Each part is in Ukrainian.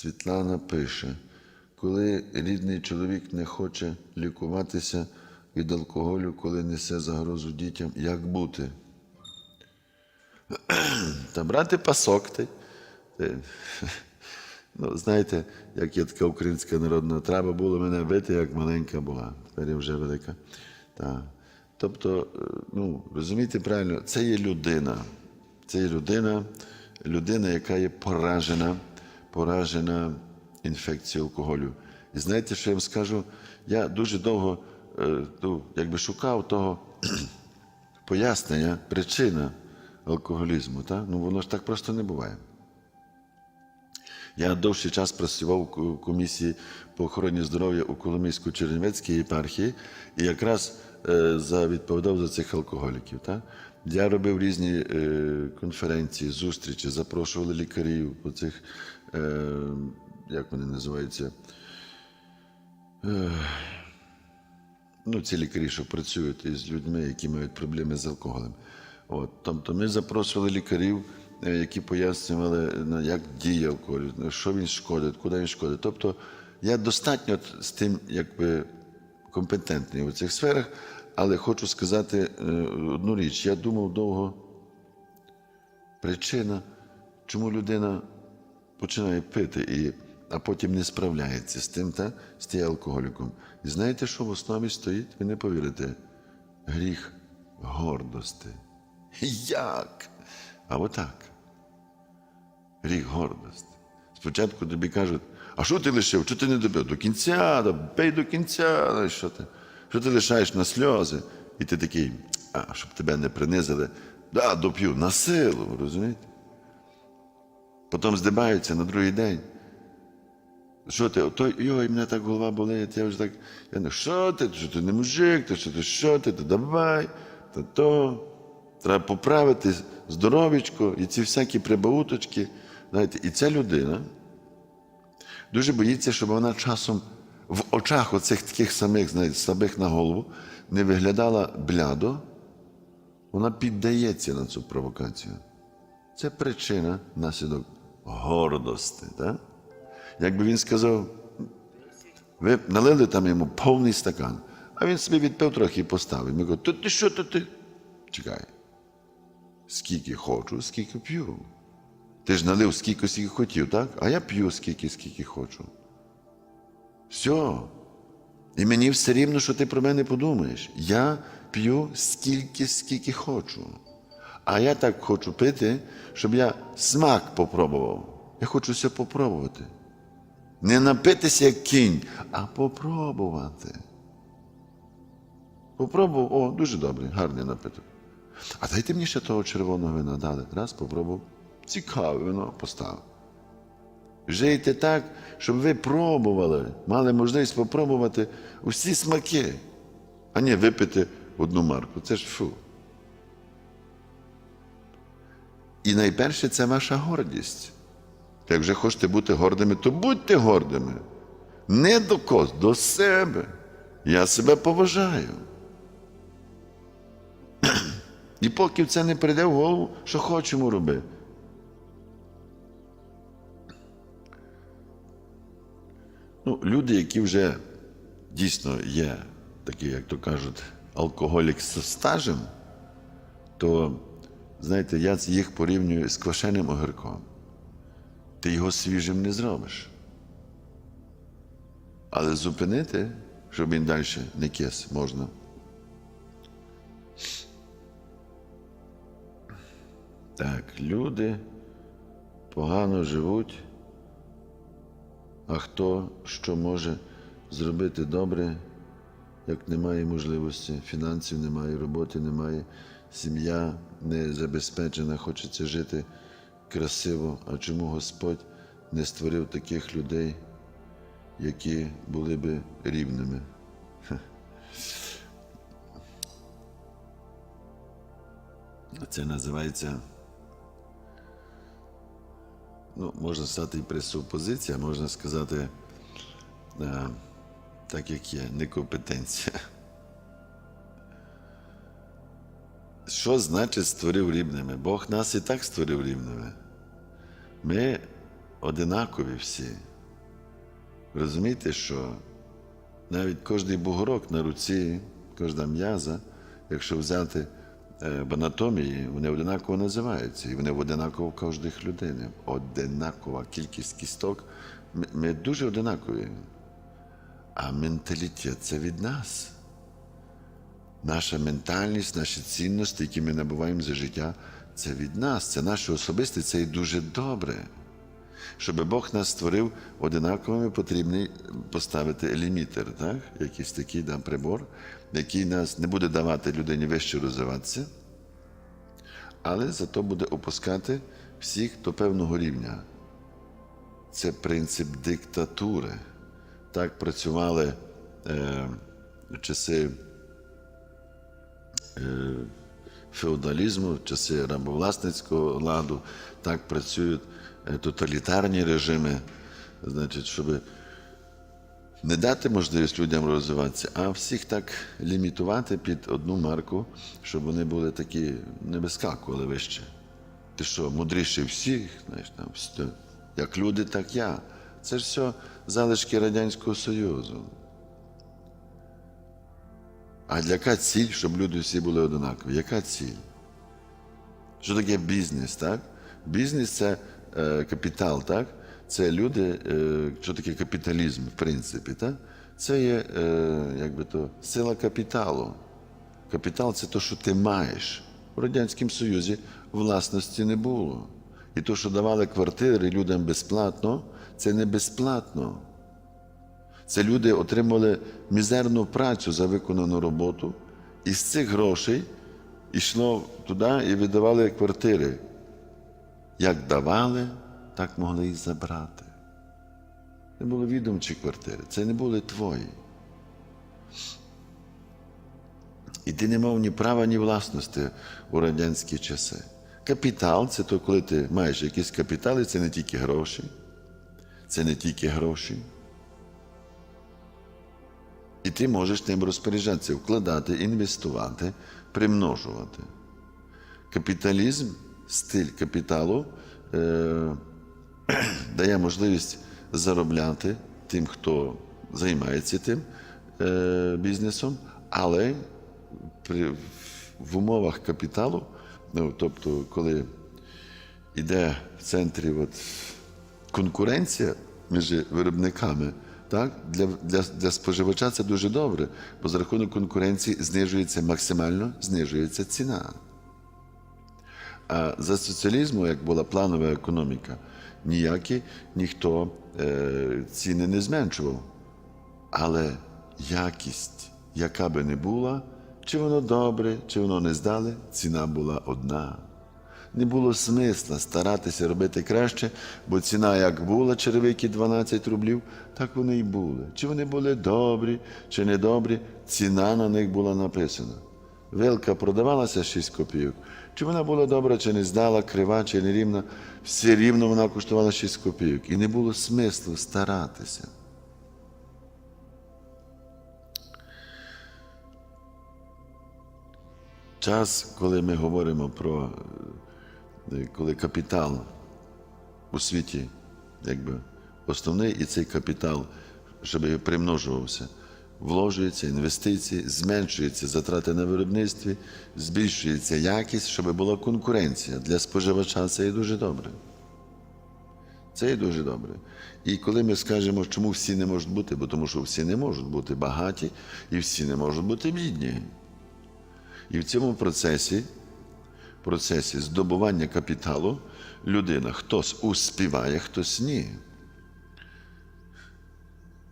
Світлана пише, коли рідний чоловік не хоче лікуватися від алкоголю, коли несе загрозу дітям, як бути? Та брати пасок. Й- ну, знаєте, як є така українська народна, треба було мене бити, як маленька була. Тепер я вже велика. Та. Тобто, е, ну, розумієте правильно, це є людина. Це є людина, людина, яка є поражена, поражена інфекцією алкоголю. І знаєте, що я вам скажу? Я дуже довго е, ну, якби шукав того пояснення, причина алкоголізму. Та? Ну, воно ж так просто не буває. Я довший час працював у комісії по охороні здоров'я у Коломийсько-Чернівецькій єпархії і якраз е, за, відповідав за цих алкоголіків. Та? Я робив різні е, конференції, зустрічі, запрошували лікарів по цих, е, як вони називаються, ну, ці лікарі, що працюють із людьми, які мають проблеми з алкоголем. От, тобто ми запрошували лікарів, е, які пояснювали, як діє алкоголь, що він шкодить, куди він шкодить. Тобто я достатньо з тим якби компетентний у цих сферах, але хочу сказати е, одну річ. Я думав довго, причина, чому людина починає пити, і, а потім не справляється з тим, та, з тією алкоголіком. І знаєте, що в основі стоїть? Ви не повірите. Гріх гордості. Як? А отак. Гріх гордості. Спочатку тобі кажуть, а що ти лишив? Що ти не добив? До кінця, да, бей до кінця. Що ти? Що ти лишаєш на сльози? І ти такий, а щоб тебе не принизили, да, доп'ю на силу, розумієте? Потім здибаються на другий день. Що ти? Ото, йой, мене так голова болить, я вже так. Я не, що ти? Що ти не мужик, ти що ти, що ти, ти давай, та то. Треба поправити здоров'ячко і ці всякі прибауточки. Знаєте, і ця людина дуже боїться, щоб вона часом в очах оцих таких самих, знаєте, слабих на голову не виглядала блядо, вона піддається на цю провокацію. Це причина наслідок гордості. Так? Якби він сказав, ви налили там йому повний стакан, а він собі відпив трохи і поставив. Ми кажемо, то ти що, то ти? Чекай. Скільки хочу, скільки п'ю. Ти ж налив скільки, скільки хотів, так? А я п'ю скільки, скільки хочу. Все. І мені все рівно, що ти про мене подумаєш. Я п'ю скільки, скільки хочу. А я так хочу пити, щоб я смак попробував. Я хочу все попробувати. Не напитися як кінь, а попробувати. Попробував, о, дуже добре, гарний напиток. А дайте мені ще того червоного вина дали. Раз попробував. Цікаве вино поставив. Жийте так, щоб ви пробували, мали можливість попробувати усі смаки, а не випити одну марку. Це ж фу. І найперше це ваша гордість. Як вже хочете бути гордими, то будьте гордими. Не до когось, до себе. Я себе поважаю. І поки це не прийде в голову, що хочемо робити. Ну, люди, які вже дійсно є такі, як то кажуть, алкоголік з стажем, то, знаєте, я їх порівнюю з квашеним огірком. Ти його свіжим не зробиш. Але зупинити, щоб він далі не кис, можна. Так, люди погано живуть, а хто що може зробити добре, як немає можливості, фінансів немає, роботи немає, сім'я не забезпечена, хочеться жити красиво. А чому Господь не створив таких людей, які були би рівними? Це називається, ну, можна сказати, і пресупозиція, можна сказати, е, так як є, некомпетенція. Що значить створив рівними? Бог нас і так створив рівними. Ми одинакові всі. Розумієте, що навіть кожний бугорок на руці, кожна м'яза, якщо взяти е, в анатомії, вони одинаково називаються, і вони одинаково в кожних людини. Одинакова кількість кісток. Ми, ми дуже одинакові. А менталітет це від нас. Наша ментальність, наші цінності, які ми набуваємо за життя, це від нас, це наше особисте, це і дуже добре. Щоб Бог нас створив одинаковими, потрібно поставити лімітер, так? якийсь такий да, прибор, який нас не буде давати людині вище розвиватися, але зато буде опускати всіх до певного рівня. Це принцип диктатури. Так працювали е, часи феодалізму, в часи рабовласницького ладу, так працюють е, тоталітарні режими, значить, щоб не дати можливість людям розвиватися, а всіх так лімітувати під одну марку, щоб вони були такі не вискакували вище. Ти що, мудріший всіх, знаєш, там, як люди, так я. Це ж все залишки Радянського Союзу. А яка ціль, щоб люди всі були однакові? Яка ціль? Що таке бізнес, так? Бізнес це е, капітал, так? Це люди, е, що таке капіталізм, в принципі, так? Це є е, якби то, сила капіталу. Капітал це те, що ти маєш. У Радянському Союзі власності не було. І те, що давали квартири людям безплатно, це не безплатно. Це люди отримали мізерну працю за виконану роботу, і з цих грошей йшло туди і видавали квартири. Як давали, так могли їх забрати. Це були відомчі квартири, це не були твої. І ти не мав ні права, ні власності у радянські часи. Капітал це то, коли ти маєш якісь капітали, це не тільки гроші, це не тільки гроші. І ти можеш ним розпоряджатися, вкладати, інвестувати, примножувати. Капіталізм, стиль капіталу е, дає можливість заробляти тим, хто займається тим е, бізнесом, але при, в умовах капіталу, ну, тобто, коли йде в центрі от, конкуренція між виробниками, так, для, для, для споживача це дуже добре, бо за рахунок конкуренції знижується максимально знижується ціна. А за соціалізму, як була планова економіка, ніякі ніхто е, ціни не зменшував. Але якість, яка би не була, чи воно добре, чи воно не здале, ціна була одна. Не було смисла старатися робити краще, бо ціна як була черевики 12 рублів, так вони й були. Чи вони були добрі, чи не добрі, ціна на них була написана. Вилка продавалася 6 копійок. Чи вона була добра, чи не здала, крива, чи не рівна, все рівно вона коштувала 6 копійок. І не було смислу старатися. Час, коли ми говоримо про коли капітал у світі, якби основний, і цей капітал, щоб примножувався, вложується, інвестиції, зменшуються затрати на виробництві, збільшується якість, щоб була конкуренція. Для споживача це є дуже добре. Це є дуже добре. І коли ми скажемо, чому всі не можуть бути, бо тому що всі не можуть бути багаті і всі не можуть бути бідні. І в цьому процесі, процесі здобування капіталу людина хтось успіває, хтось ні.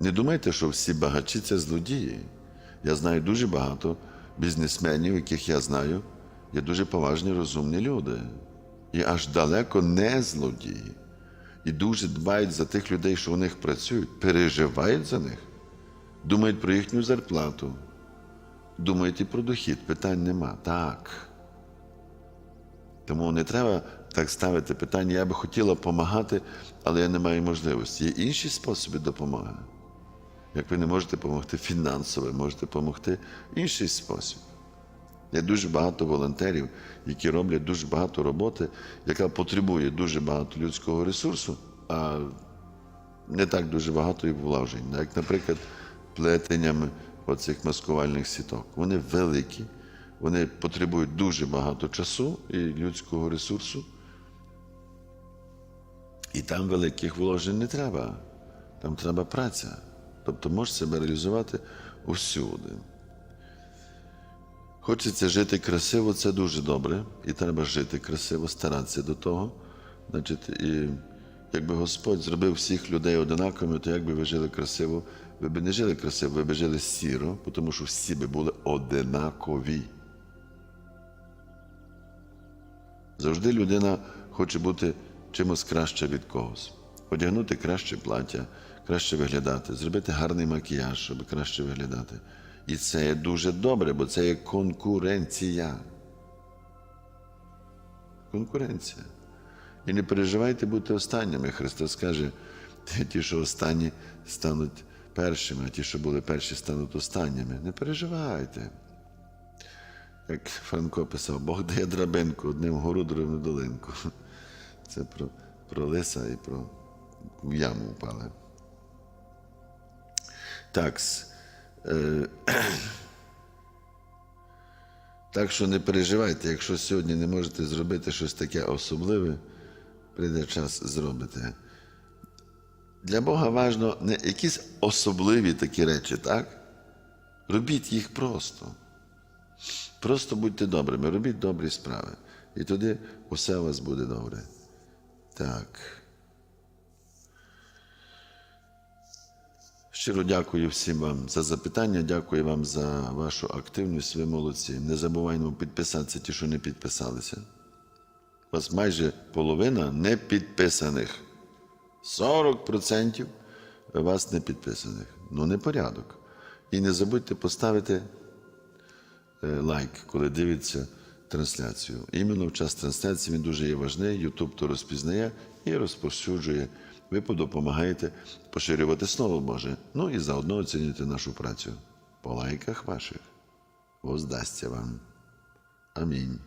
Не думайте, що всі багачі це злодії. Я знаю дуже багато бізнесменів, яких я знаю, є дуже поважні, розумні люди. І аж далеко не злодії. І дуже дбають за тих людей, що у них працюють, переживають за них, думають про їхню зарплату. Думають і про дохід, питань нема. Так. Тому не треба так ставити питання, я би хотіла допомагати, але я не маю можливості. Є інші способи допомоги. Як ви не можете допомогти фінансово, можете допомогти інший спосіб. Є дуже багато волонтерів, які роблять дуже багато роботи, яка потребує дуже багато людського ресурсу, а не так дуже багато і вложень, як, наприклад, плетеннями оцих маскувальних сіток. Вони великі, вони потребують дуже багато часу і людського ресурсу. І там великих вложень не треба. Там треба праця. Тобто можеш себе реалізувати усюди. Хочеться жити красиво, це дуже добре. І треба жити красиво, старатися до того. Значить, і якби Господь зробив всіх людей одинаковими, то як би ви жили красиво, ви б не жили красиво, ви б жили сіро, тому що всі би були одинакові. Завжди людина хоче бути чимось краще від когось. Одягнути краще плаття, краще виглядати, зробити гарний макіяж, щоб краще виглядати. І це є дуже добре, бо це є конкуренція. Конкуренція. І не переживайте бути останніми. Христос каже, ті, що останні стануть першими, а ті, що були перші, стануть останніми. Не переживайте. Як Франко писав, Бог дає драбинку, одним вгору, другим долинку. Це про, про лиса і про в яму впали. Так. Е, так що не переживайте, якщо сьогодні не можете зробити щось таке особливе, прийде час зробите. Для Бога важно не якісь особливі такі речі, так? Робіть їх просто. Просто будьте добрими, робіть добрі справи. І тоді усе у вас буде добре. Так. Щиро дякую всім вам за запитання, дякую вам за вашу активність, ви молодці. Не забуваймо підписатися, ті, що не підписалися. У вас майже половина не підписаних. 40% вас не підписаних. Ну, не порядок. І не забудьте поставити лайк, коли дивиться трансляцію. Іменно в час трансляції він дуже є важний. Ютуб то розпізнає і розповсюджує. Ви допомагаєте поширювати Слово Боже. Ну і заодно оцінюєте нашу працю. По лайках ваших воздасться вам. Амінь.